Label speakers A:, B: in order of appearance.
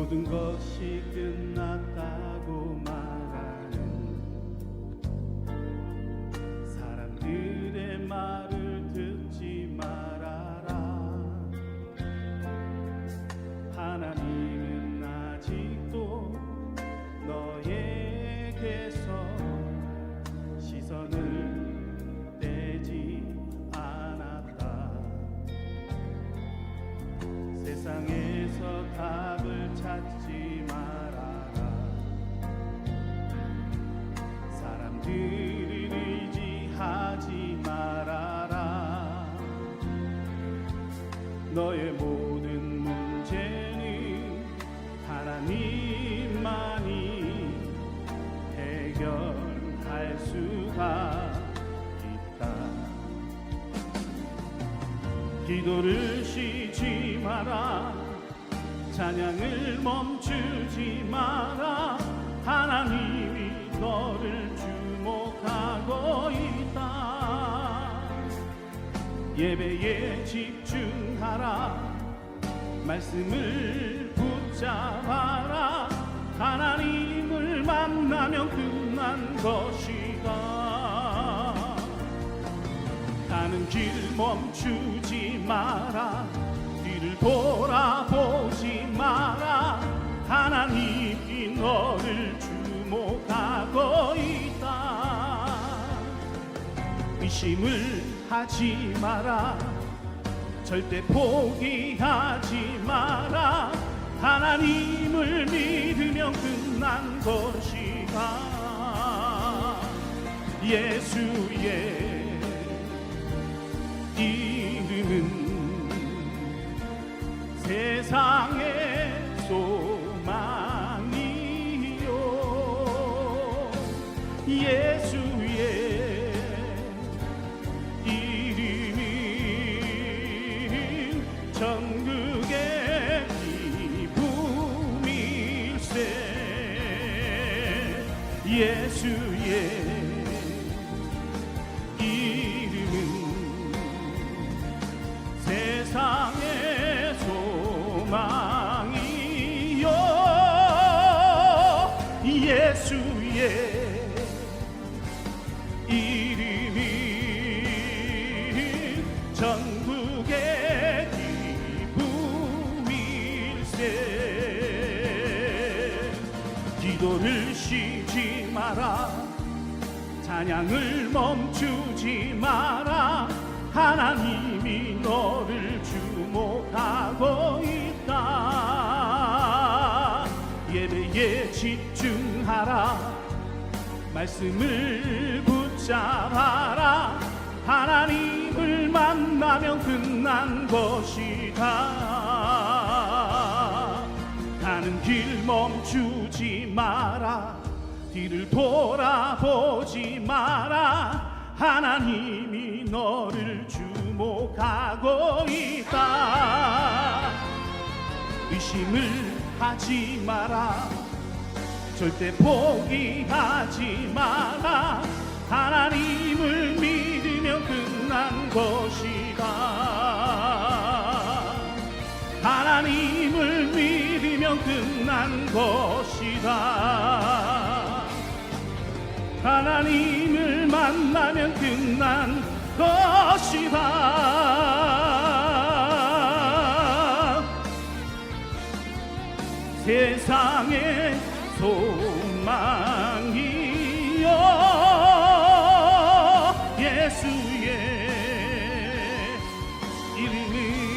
A: 모든 것이 끝났다고 말 너의 모든 문제는 하나님만이 해결할 수가 있다. 기도를 쉬지 마라. 찬양을 멈추지 마라. 하나님이 너를 주목하고 예배에 집중하라. 말씀을 붙잡아라. 하나님을 만나면 끝난 것이다. 가는 길 멈추지 마라. 뒤를 돌아보지 마라. 하나님이 너를 주목하 의심을 하지 마라. 절대 포기하지 마라. 하나님을 믿으면 끝난 것이다. 예수의 이름은 세상의 예수의 이름은 세상의 소망이요. 예수의 이름 기도를 쉬지 마라. 찬양을 멈추지 마라. 하나님이 너를 주목하고 있다. 예배에 집중하라. 말씀을 붙잡아라. 하나님을 만나면 끝난 것이다 가는 길 멈추지 마라. 뒤를 돌아보지 마라. 하나님이 너를 주목하고 있다. 의심을 하지 마라. 절대 포기하지 마라. 하나님을 믿으면 끝난 것이다 운명 끝난 것이다. 하나님을 만나면 끝난 것이다. 세상의 소망이여 예수의 이름이